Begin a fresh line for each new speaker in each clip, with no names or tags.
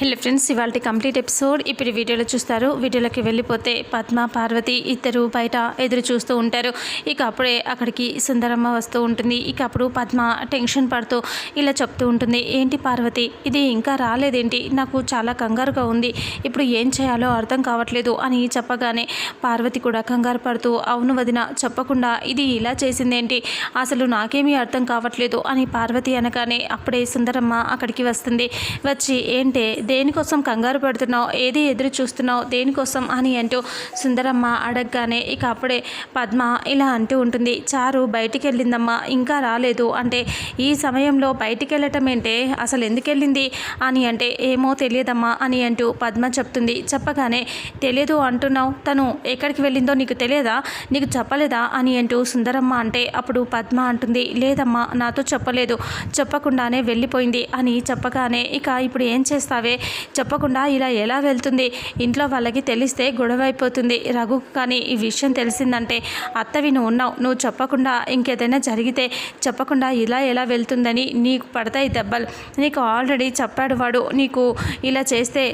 Hello friends ఇవాళ complete episode. ఇప్పుడు వీడియోలో చూస్తారు వీడియోలోకి వెళ్ళిపోతే పద్మ పార్వతి ఇద్దరు బయట ఎదురు చూస్తూ ఉంటారు. ఇక అప్పుడే అక్కడికి సుందరమ్మ వస్తూ ఉంటుంది. ఇక అప్పుడు పద్మ టెన్షన్ పడుతూ ఇలా చెప్తూ ఉంటుంది ఏంటి పార్వతి ఇది ఇంకా రాలేదేంటి? నాకు చాలా కంగారుగా ఉంది. ఇప్పుడు ఏం చేయాలో అర్థం కావట్లేదు అని చెప్పగానే పార్వతి కూడా కంగారు పడుతూ అవును వదిన చెప్పకుండా ఇది ఇలా చేసిందేంటి? అసలు నాకేమీ అర్థం కావట్లేదు అని పార్వతి అనగానే అప్పుడే సుందరమ్మ అక్కడికి వస్తుంది. వచ్చి ఏంటే దేనికోసం కంగారు పడుతున్నావు? ఏది ఎదురు చూస్తున్నావు? దేనికోసం అని అంటూ సుందరమ్మ అడగగానే ఇక అప్పుడే పద్మ ఇలా అంటూ ఉంటుంది చారు బయటికి వెళ్ళిందమ్మా ఇంకా రాలేదు. అంటే ఈ సమయంలో బయటికి వెళ్ళటం ఏంటే అసలు ఎందుకు వెళ్ళింది అని అంటే ఏమో తెలియదమ్మా అని అంటూ పద్మ చెప్తుంది. చెప్పగానే తెలియదు అంటున్నావు. తను ఎక్కడికి వెళ్ళిందో నీకు తెలియదా? నీకు చెప్పలేదా? అని అంటూ సుందరమ్మ అంటే అప్పుడు పద్మ అంటుంది లేదమ్మా నాతో చెప్పలేదు. చెప్పకుండానే వెళ్ళిపోయింది అని చెప్పగానే ఇక ఇప్పుడు ఏం చేస్తావే? చెప్పకుండా ఇలా ఎలా వెళ్తుంది? ఇంట్లో వాళ్ళకి తెలిస్తే గొడవ అయిపోతుంది. రఘు కానీ ఈ విషయం తెలిసిందంటే అత్తవి నువ్వు ఉన్నావు. నువ్వు చెప్పకుండా ఇంకేదైనా జరిగితే చెప్పకుండా ఇలా ఎలా వెళ్తుందని నీకు పడతాయి దెబ్బలు. నీకు ఆల్రెడీ చెప్పాడు వాడు. నీకు ఇలా చేస్తే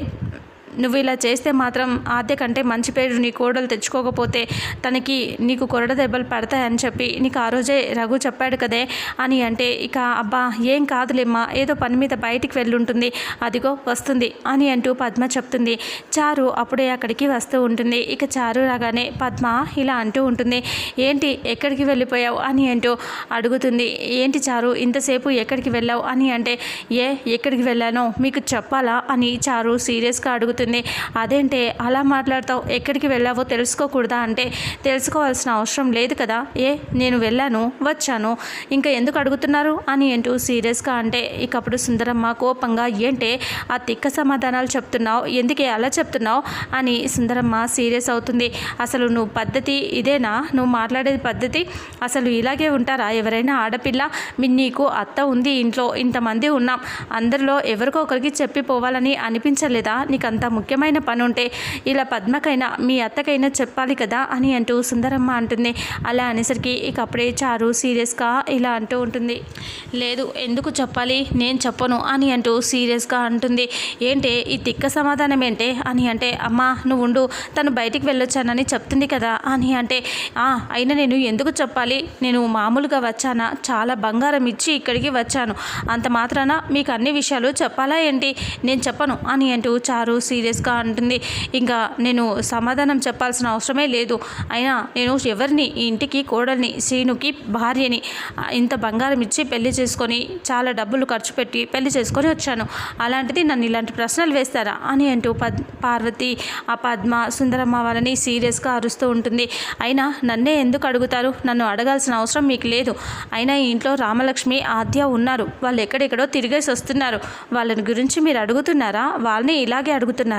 నువ్వు ఇలా చేస్తే మాత్రం ఆద్య కంటే మంచి పేరు నీ కోడలు తెచ్చుకోకపోతే తనకి నీకు కొరడ దెబ్బలు పడతాయని చెప్పి నీకు ఆ రోజే రఘు చెప్పాడు కదే అని అంటే ఇక అబ్బా ఏం కాదులేమ్మా ఏదో పని మీద బయటికి వెళ్ళుంటుంది. అదిగో వస్తుంది అని అంటూ పద్మ చెప్తుంది. చారు అప్పుడే అక్కడికి వస్తూ ఉంటుంది. ఇక చారు రాగానే పద్మ ఇలా అంటూ ఉంటుంది. ఏంటి ఎక్కడికి వెళ్ళిపోయావు? అని అంటూ అడుగుతుంది. ఏంటి చారు ఇంతసేపు ఎక్కడికి వెళ్ళావు? అని అంటే ఏ ఎక్కడికి వెళ్ళానో మీకు చెప్పాలా? అని చారు సీరియస్గా అడుగుతుంది అదేంటే అలా మాట్లాడతావు ఎక్కడికి వెళ్ళావో తెలుసుకోకూడదా అంటే తెలుసుకోవాల్సిన అవసరం లేదు కదా. ఏ నేను వెళ్ళాను వచ్చాను ఇంకా ఎందుకు అడుగుతున్నారు? అని అంటూ సీరియస్గా అంటే ఇకప్పుడు సుందరమ్మ కోపంగా ఏంటే ఆ తిక్క సమాధానాలు చెప్తున్నావు ఎందుకే అలా చెప్తున్నావు? అని సుందరమ్మ సీరియస్ అవుతుంది. అసలు నువ్వు పద్ధతి ఇదేనా? నువ్వు మాట్లాడేది పద్ధతి? అసలు ఇలాగే ఉంటారా? ఎవరైనా ఆడపిల్ల మీ నీకు అత్త ఉంది ఇంట్లో ఇంతమంది ఉన్నాం అందరిలో ఎవరికో ఒకరికి చెప్పిపోవాలని అనిపించలేదా? నీకు అంత ముఖ్యమైన పని ఉంటే ఇలా పద్మకైనా మీ అత్తకైనా చెప్పాలి కదా అని అంటూ సుందరమ్మ అంటుంది. అలా అనేసరికి ఇక అప్పుడే చారు సీరియస్గా ఇలా అంటూ ఉంటుంది. లేదు ఎందుకు చెప్పాలి? నేను చెప్పను అని అంటూ సీరియస్గా అంటుంది. ఏంటే ఈ తిక్క సమాధానం ఏంటే? అని అంటే అమ్మా నువ్వు ఉండు తను బయటికి వెళ్ళొచ్చానని చెప్తుంది కదా అని అంటే అయినా నేను ఎందుకు చెప్పాలి? నేను మామూలుగా వచ్చానా? చాలా బంగారం ఇచ్చి ఇక్కడికి వచ్చాను. అంత మాత్రాన మీకు అన్ని విషయాలు చెప్పాలా ఏంటి? నేను చెప్పను అని అంటూ చారు సీరియస్ సీరియస్గా అంటుంది. ఇంకా నేను సమాధానం చెప్పాల్సిన అవసరమే లేదు. అయినా నేను ఎవరిని ఈ ఇంటికి కోడల్ని శ్రీనుకి భార్యని ఇంత బంగారం ఇచ్చి పెళ్ళి చేసుకొని చాలా డబ్బులు ఖర్చు పెట్టి పెళ్ళి చేసుకొని వచ్చాను. అలాంటిది నన్ను ఇలాంటి ప్రశ్నలు వేస్తారా అని అంటూ పద్ పార్వతి ఆ పద్మ సుందరమ్మ వాళ్ళని సీరియస్గా అరుస్తూ ఉంటుంది. అయినా నన్నే ఎందుకు అడుగుతారు? నన్ను అడగాల్సిన అవసరం మీకు లేదు. అయినా ఈ ఇంట్లో రామలక్ష్మి ఆద్య ఉన్నారు. వాళ్ళు ఎక్కడెక్కడో తిరిగేసి వస్తున్నారు. వాళ్ళని గురించి మీరు అడుగుతున్నారా? వాళ్ళని ఇలాగే అడుగుతున్నారు.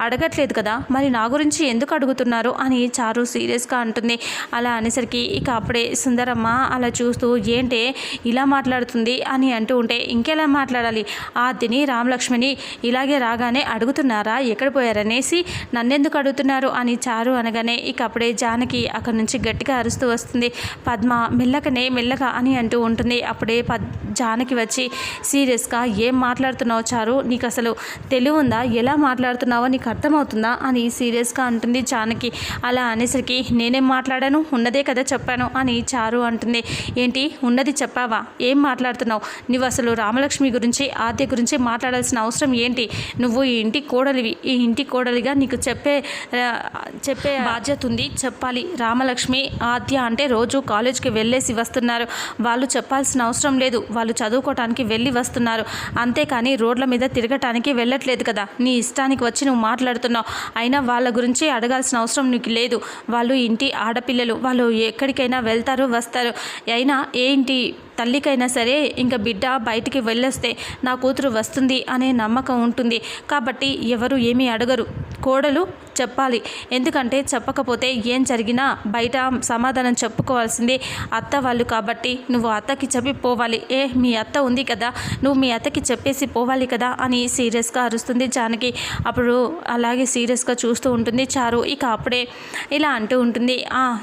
అడగట్లేదు కదా. మరి నా గురించి ఎందుకు అడుగుతున్నారు? అని చారు సీరియస్గా అంటుంది. అలా అనేసరికి ఇక అప్పుడే సుందరమ్మ అలా చూస్తూ ఏంటే? ఇలా మాట్లాడుతుంది? అని అంటూ ఉంటే ఇంకెలా మాట్లాడాలి? ఆద్యని రామలక్ష్మిని ఇలాగే రాగానే అడుగుతున్నారా? ఎక్కడ పోయారనేసి నన్నెందుకు అడుగుతున్నారు? అని చారు అనగానే ఇక అప్పుడే జానకి అక్కడి నుంచి గట్టిగా అరుస్తూ వస్తుంది. పద్మ మెల్లకనే మెల్లగా అని అంటూ ఉంటుంది. అప్పుడే పద్ జానకి వచ్చి సీరియస్గా ఏం మాట్లాడుతున్నావు చారు? నీకు అసలు తెలివి ఉందా ఎలా మాట్లాడుతున్నావో నీకు అర్థమవుతుందా అని సీరియస్గా అంటుంది చానకి. అలా అనేసరికి నేనేం మాట్లాడాను? ఉన్నదే కదా చెప్పాను అని చారు అంటుంది. ఏంటి? ఉన్నది చెప్పావా? ఏం మాట్లాడుతున్నావు? నువ్వు అసలు రామలక్ష్మి గురించి ఆద్య గురించి మాట్లాడాల్సిన అవసరం ఏంటి? నువ్వు ఈ ఇంటి కోడలివి. ఈ ఇంటి కోడలిగా నీకు చెప్పే చెప్పే బాధ్యత ఉంది. చెప్పాలి. రామలక్ష్మి ఆద్య అంటే రోజు కాలేజ్కి వెళ్ళేసి వస్తున్నారు. వాళ్ళు చెప్పాల్సిన అవసరం లేదు. వాళ్ళు చదువుకోవటానికి వెళ్ళి వస్తున్నారు. అంతేకాని రోడ్ల మీద తిరగటానికి వెళ్ళట్లేదు కదా. నీ ఇష్టానికి వచ్చి నువ్వు మాట్లాడుతున్నావు. అయినా వాళ్ళ గురించి అడగాల్సిన అవసరం నీకు లేదు. వాళ్ళు ఇంటి ఆడపిల్లలు వాళ్ళు ఎక్కడికైనా వెళ్తారు వస్తారు. అయినా ఏంటి తల్లికైనా సరే ఇంకా బిడ్డ బయటికి వెళ్ళొస్తే నా కూతురు వస్తుంది అనే నమ్మకం ఉంటుంది. కాబట్టి ఎవరు ఏమీ అడగరు. కోడలు చెప్పాలి. ఎందుకంటే చెప్పకపోతే ఏం జరిగినా బయట సమాధానం చెప్పుకోవాల్సింది. అత్త వాళ్ళు కాబట్టి నువ్వు అత్తకి చెప్పి పోవాలి. ఏ మీ అత్త ఉంది కదా నువ్వు మీ అత్తకి చెప్పేసి పోవాలి కదా అని సీరియస్గా అరుస్తుంది జానకి. అప్పుడు అలాగే సీరియస్గా చూస్తూ ఉంటుంది చారు. ఇక అప్పుడే ఇలా అంటూ ఉంటుంది.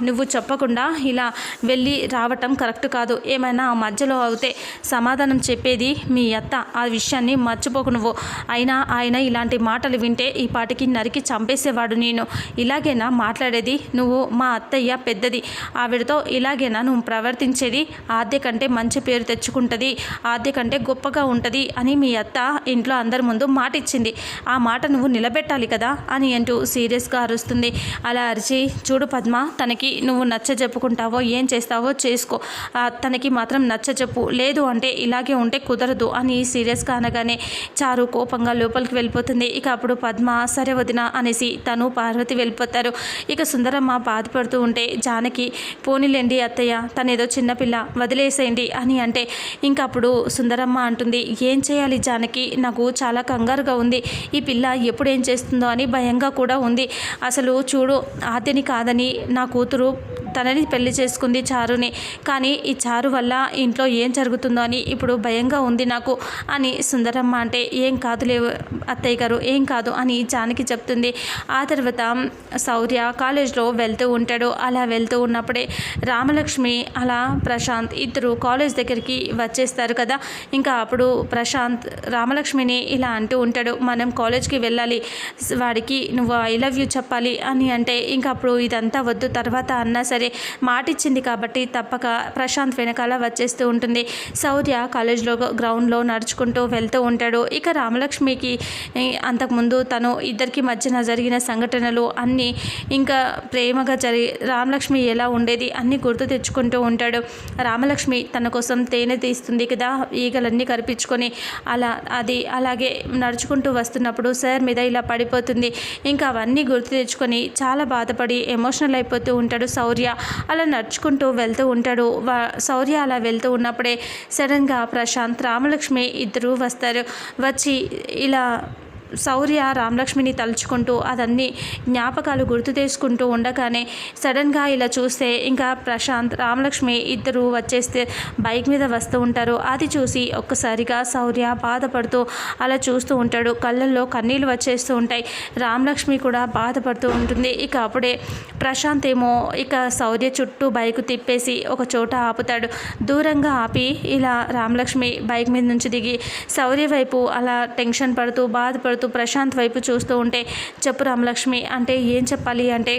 నువ్వు చెప్పకుండా ఇలా వెళ్ళి రావటం కరెక్ట్ కాదు. ఏమైనా మధ్యలో అవుతే సమాధానం చెప్పేది మీ అత్త. ఆ విషయాన్ని మర్చిపోకు నువ్వు. అయినా ఆయన ఇలాంటి మాటలు వింటే ఈ పాటికి నరికి చంపేసేవాడు నేను. ఇలాగేనా మాట్లాడేది? నువ్వు మా అత్తయ్య పెద్దది. ఆవిడతో ఇలాగేనా నువ్వు ప్రవర్తించేది? ఆద్య కంటే మంచి పేరు తెచ్చుకుంటుంది. ఆద్య కంటే గొప్పగా ఉంటుంది అని మీ అత్త ఇంట్లో అందరి ముందు మాట ఇచ్చింది ఆ మాట నువ్వు నిలబెట్టాలి కదా అని అంటూ సీరియస్గా అరుస్తుంది. అలా అరిచి చూడు పద్మ తనకి నువ్వు నచ్చ చెప్పుకుంటావో ఏం చేస్తావో చేసుకో. తనకి మాత్రం నచ్చ చెప్పు లేదు అంటే ఇలాగే ఉంటే కుదరదు అని సీరియస్గా అనగానే చారు కోపంగా లోపలికి వెళ్ళిపోతుంది. ఇక అప్పుడు పద్మ సరే వదిన అనేసి తను పార్వతి వెళ్ళిపోతారు. ఇక సుందరమ్మ బాధపడుతూ ఉంటే జానకి పోనీలేండి అత్తయ్య తనేదో చిన్నపిల్ల వదిలేసేయండి అని అంటే ఇంకా అప్పుడు సుందరమ్మ అంటుంది ఏం చేయాలి జానకి? నాకు చాలా కంగారుగా ఉంది. ఈ పిల్ల ఎప్పుడు ఏం చేస్తుందో అని భయంగా కూడా ఉంది. అసలు చూడు ఆద్యని కాదని నా కూతురు తనని పెళ్ళి చేసుకుంది చారుని. కానీ ఈ చారు వల్ల ఇంట్లో ఏం జరుగుతుందో అని ఇప్పుడు భయంగా ఉంది నాకు అని సుందరమ్మ అంటే ఏం కాదులే అత్తయ్య గారు ఏం కాదు అని జానకి చెప్తుంది. ఆ తర్వాత శౌర్య కాలేజ్లో వెళ్తూ ఉంటాడు. అలా వెళ్తూ ఉన్నప్పుడే రామలక్ష్మి అలా ప్రశాంత్ ఇద్దరు కాలేజ్ దగ్గరికి వచ్చేస్తారు కదా. ఇంకా అప్పుడు ప్రశాంత్ రామలక్ష్మిని ఇలా అంటూ ఉంటాడు మనం కాలేజ్కి వెళ్ళాలి. వాడికి నువ్వు ఐ లవ్ యూ చెప్పాలి అని అంటే ఇంకా అప్పుడు ఇదంతా వద్దు తర్వాత అన్నా సరే మాటిచ్చింది కాబట్టి తప్పక ప్రశాంత్ వెనకాల వచ్చేస్తూ ఉంటుంది. శౌర్య కాలేజ్లో గ్రౌండ్లో నడుచుకుంటూ వెళ్తూ ఉంటాడు. ఇక రామలక్ష్మికి అంతకుముందు తను ఇద్దరికి మధ్యన జరిగిన సంఘటనలు అన్నీ ఇంకా ప్రేమగా జరిగి రామలక్ష్మి ఎలా ఉండేది అన్నీ గుర్తు తెచ్చుకుంటూ ఉంటాడు. రామలక్ష్మి తన కోసం తేనె తీస్తుంది కదా ఈగలన్నీ కరిపించుకొని అలా అది అలాగే నడుచుకుంటూ వస్తున్నప్పుడు సార్ మీద ఇలా పడిపోతుంది. ఇంకా అవన్నీ గుర్తు తెచ్చుకొని చాలా బాధపడి ఎమోషనల్ అయిపోతూ ఉంటాడు శౌర్య. అలా నడుచుకుంటూ వెళ్తూ ఉంటాడు. వా- శౌర్య అలా వెళ్తూ ఉన్నప్పుడే సడన్గా ప్రశాంత్ రామలక్ష్మి ఇద్దరూ వస్తారు. వచ్చి ఇలా శౌర్య రామలక్ష్మిని తలుచుకుంటూ అదన్నీ జ్ఞాపకాలు గుర్తు చేసుకుంటూ ఉండగానే సడన్గా ఇలా చూస్తే ఇంకా ప్రశాంత్ రామలక్ష్మి ఇద్దరు వచ్చేస్తే బైక్ మీద వస్తూ ఉంటారు. అది చూసి ఒక్కసారిగా శౌర్య బాధపడుతూ అలా చూస్తూ ఉంటాడు. కళ్ళల్లో కన్నీళ్ళు వచ్చేస్తూ ఉంటాయి. రామలక్ష్మి కూడా బాధపడుతూ ఉంటుంది. ఇక అప్పుడే ప్రశాంత్ ఏమో ఇక శౌర్య చుట్టూ బైక్ తిప్పేసి ఒక చోట ఆపుతాడు. దూరంగా ఆపి ఇలా రామలక్ష్మి బైక్ మీద నుంచి దిగి శౌర్య వైపు అలా టెన్షన్ పడుతూ బాధపడుతూ ప్రశాంత్ వైపు చూస్తూ ఉంటే చెప్పు రామలక్ష్మి అంటే ఏం చెప్పాలి? అంటే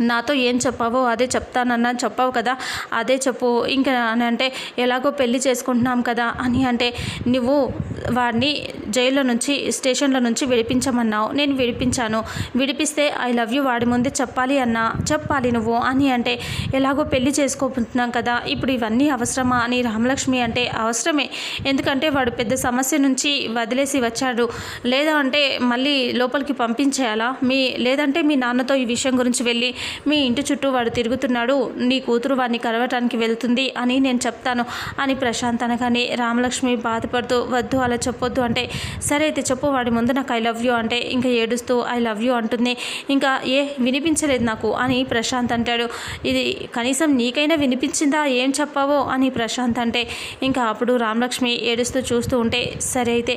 నాతో ఏం చెప్పావో అదే చెప్తానన్నా చెప్పావు కదా అదే చెప్పు. ఇంకా అని అంటే ఎలాగో పెళ్ళి చేసుకుంటున్నాం కదా అని అంటే నువ్వు వాడిని జైల్లో నుంచి స్టేషన్లో నుంచి విడిపించమన్నావు. నేను విడిపించాను. విడిపిస్తే ఐ లవ్ యూ వాడి ముందే చెప్పాలి అన్నా. చెప్పాలి నువ్వు అని అంటే ఎలాగో పెళ్ళి చేసుకోబోతున్నాం కదా ఇప్పుడు ఇవన్నీ అవసరమా అని రామలక్ష్మి అంటే అవసరమే. ఎందుకంటే వాడు పెద్ద సమస్య నుంచి వదిలేసి వచ్చాడు. లేదా అంటే మళ్ళీ లోపలికి పంపించేయాలా? మీ లేదంటే మీ నాన్నతో ఈ విషయం గురించి వెళ్ళి మీ ఇంటి చుట్టూ వాడు తిరుగుతున్నాడు నీ కూతురు వాడిని కలవటానికి వెళ్తుంది అని నేను చెప్తాను అని ప్రశాంత్ అనగానే రామలక్ష్మి బాధపడుతూ వద్దు అలా చెప్పొద్దు అంటే సరే అయితే చెప్పు వాడి ముందు నాకు ఐ లవ్ యూ అంటే ఇంకా ఏడుస్తూ ఐ లవ్ యూ అంటుంది. ఇంకా ఏ వినిపించలేదు నాకు అని ప్రశాంత్ అంటాడు. ఇది కనీసం నీకైనా వినిపించిందా ఏం చెప్పావో అని ప్రశాంత్ అంటే ఇంకా అప్పుడు రామలక్ష్మి ఏడుస్తూ చూస్తూ ఉంటే సరే అయితే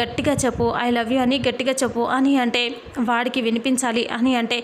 గట్టిగా చెప్పు ఐ లవ్ యూ అని గట్టిగా చెప్పు అని అంటే వాడికి వినిపించాలి అని అంటే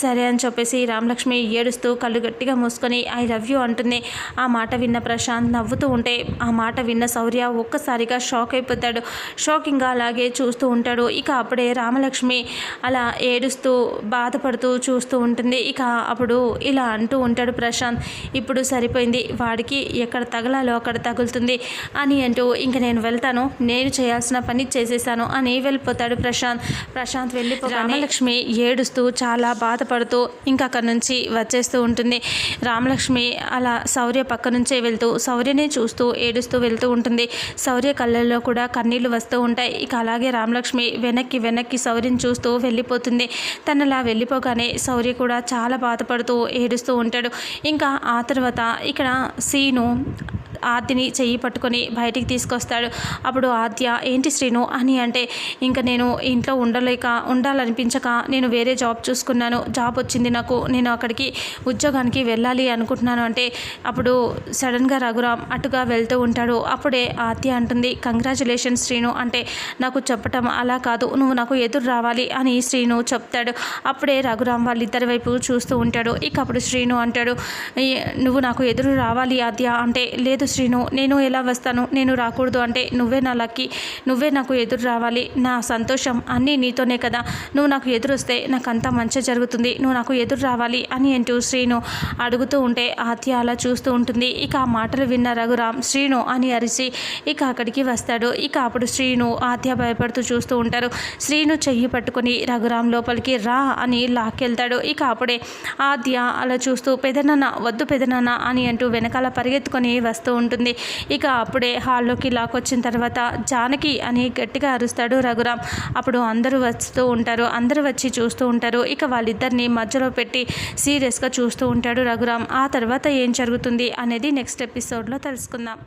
సరే అని చెప్పేసి రామలక్ష్మి ఏడుస్తూ కళ్ళు గట్టిగా మూసుకొని ఐ లవ్ యూ అంటుంది. ఆ మాట విన్న ప్రశాంత్ నవ్వుతూ ఉంటే ఆ మాట విన్న శౌర్య ఒక్కసారిగా షాక్ అయిపోతాడు. షాకింగ్గా అలాగే చూస్తూ ఉంటాడు. ఇక అప్పుడే రామలక్ష్మి అలా ఏడుస్తూ బాధపడుతూ చూస్తూ ఉంటుంది. ఇక అప్పుడు ఇలా అంటూ ఉంటాడు ప్రశాంత్ ఇప్పుడు సరిపోయింది. వాడికి ఎక్కడ తగలాలో అక్కడ తగులుతుంది. అని అంటూ ఇంక నేను వెళ్తాను. నేను చేయాల్సిన పని చేసేసాను అని వెళ్ళిపోతాడు ప్రశాంత్. ప్రశాంత్ వెళ్ళిపో రామలక్ష్మి ఏడుస్తూ చాలా బాధపడుతూ ఇంకా అక్కడి నుంచి వచ్చేస్తూ ఉంటుంది. రామలక్ష్మి అలా శౌర్య పక్క నుంచే వెళ్తూ శౌర్యనే చూస్తూ ఏడుస్తూ వెళ్తూ ఉంటుంది. శౌర్య కళ్ళల్లో కూడా కన్నీళ్ళు వస్తూ ఉంటాయి. ఇక అలాగే రామలక్ష్మి వెనక్కి వెనక్కి శౌర్యని చూస్తూ వెళ్ళిపోతుంది. తను అలా వెళ్ళిపోగానే శౌర్య కూడా చాలా బాధపడుతూ ఏడుస్తూ ఉంటాడు. ఇంకా ఆ తర్వాత ఇక్కడ సీను ఆద్యని చెయ్యి పట్టుకొని బయటికి తీసుకొస్తాడు. అప్పుడు ఆద్య ఏంటి శ్రీను? అని అంటే ఇంకా నేను ఇంట్లో ఉండలేక ఉండాలనిపించక నేను వేరే జాబ్ చూసుకున్నాను. జాబ్ వచ్చింది నాకు. నేను అక్కడికి ఉద్యోగానికి వెళ్ళాలి అనుకుంటున్నాను. అంటే అప్పుడు సడన్గా రఘురామ్ అటుగా వెళ్తూ ఉంటాడు. అప్పుడే ఆద్య అంటుంది కంగ్రాచులేషన్స్ శ్రీను. అంటే నాకు చెప్పటం అలా కాదు. నువ్వు నాకు ఎదురు రావాలి అని శ్రీను చెప్తాడు. అప్పుడే రఘురామ్ వాళ్ళిద్దరి వైపు చూస్తూ ఉంటాడు. ఇక అప్పుడు శ్రీను అంటాడు నువ్వు నాకు ఎదురు రావాలి ఆద్య అంటే లేదు శ్రీను నేను ఎలా వస్తాను? నేను రాకూడదు అంటే నువ్వే నా లక్కీ నువ్వే నాకు ఎదురు రావాలి. నా సంతోషం అన్నీ నీతోనే కదా. నువ్వు నాకు ఎదురు వస్తే నాకు అంతా మంచి జరుగుతుంది. నువ్వు నాకు ఎదురు రావాలి అని అంటూ శ్రీను అడుగుతూ ఉంటే ఆత్య అలా చూస్తూ ఉంటుంది. ఇక ఆ మాటలు విన్న రఘురామ్ శ్రీను అని అరిసి ఇక అక్కడికి వస్తాడు. ఇక అప్పుడు శ్రీను ఆత్య భయపడుతూ చూస్తూ ఉంటారు. శ్రీను చెయ్యి పట్టుకొని రఘురామ్ లోపలికి రా అని లాక్కెళ్తాడు. ఇక అప్పుడే ఆద్య అలా చూస్తూ పెదనాన్న వద్దు పెదనాన్న అని అంటూ వెనకాల పరిగెత్తుకొని వస్తూ ఉంటుంది. ఇక అప్పుడే హాల్లోకి లాక్ వచ్చిన తర్వాత జానకి అని గట్టిగా అరుస్తాడు రఘురామ్. అప్పుడు అందరూ వస్తూ ఉంటారు. అందరూ వచ్చి చూస్తూ ఉంటారు. ఇక వాళ్ళిద్దరిని మధ్యలో పెట్టి సీరియస్గా చూస్తూ ఉంటాడు రఘురామ్. ఆ తర్వాత ఏం జరుగుతుంది అనేది నెక్స్ట్ ఎపిసోడ్లో తెలుసుకుందాం.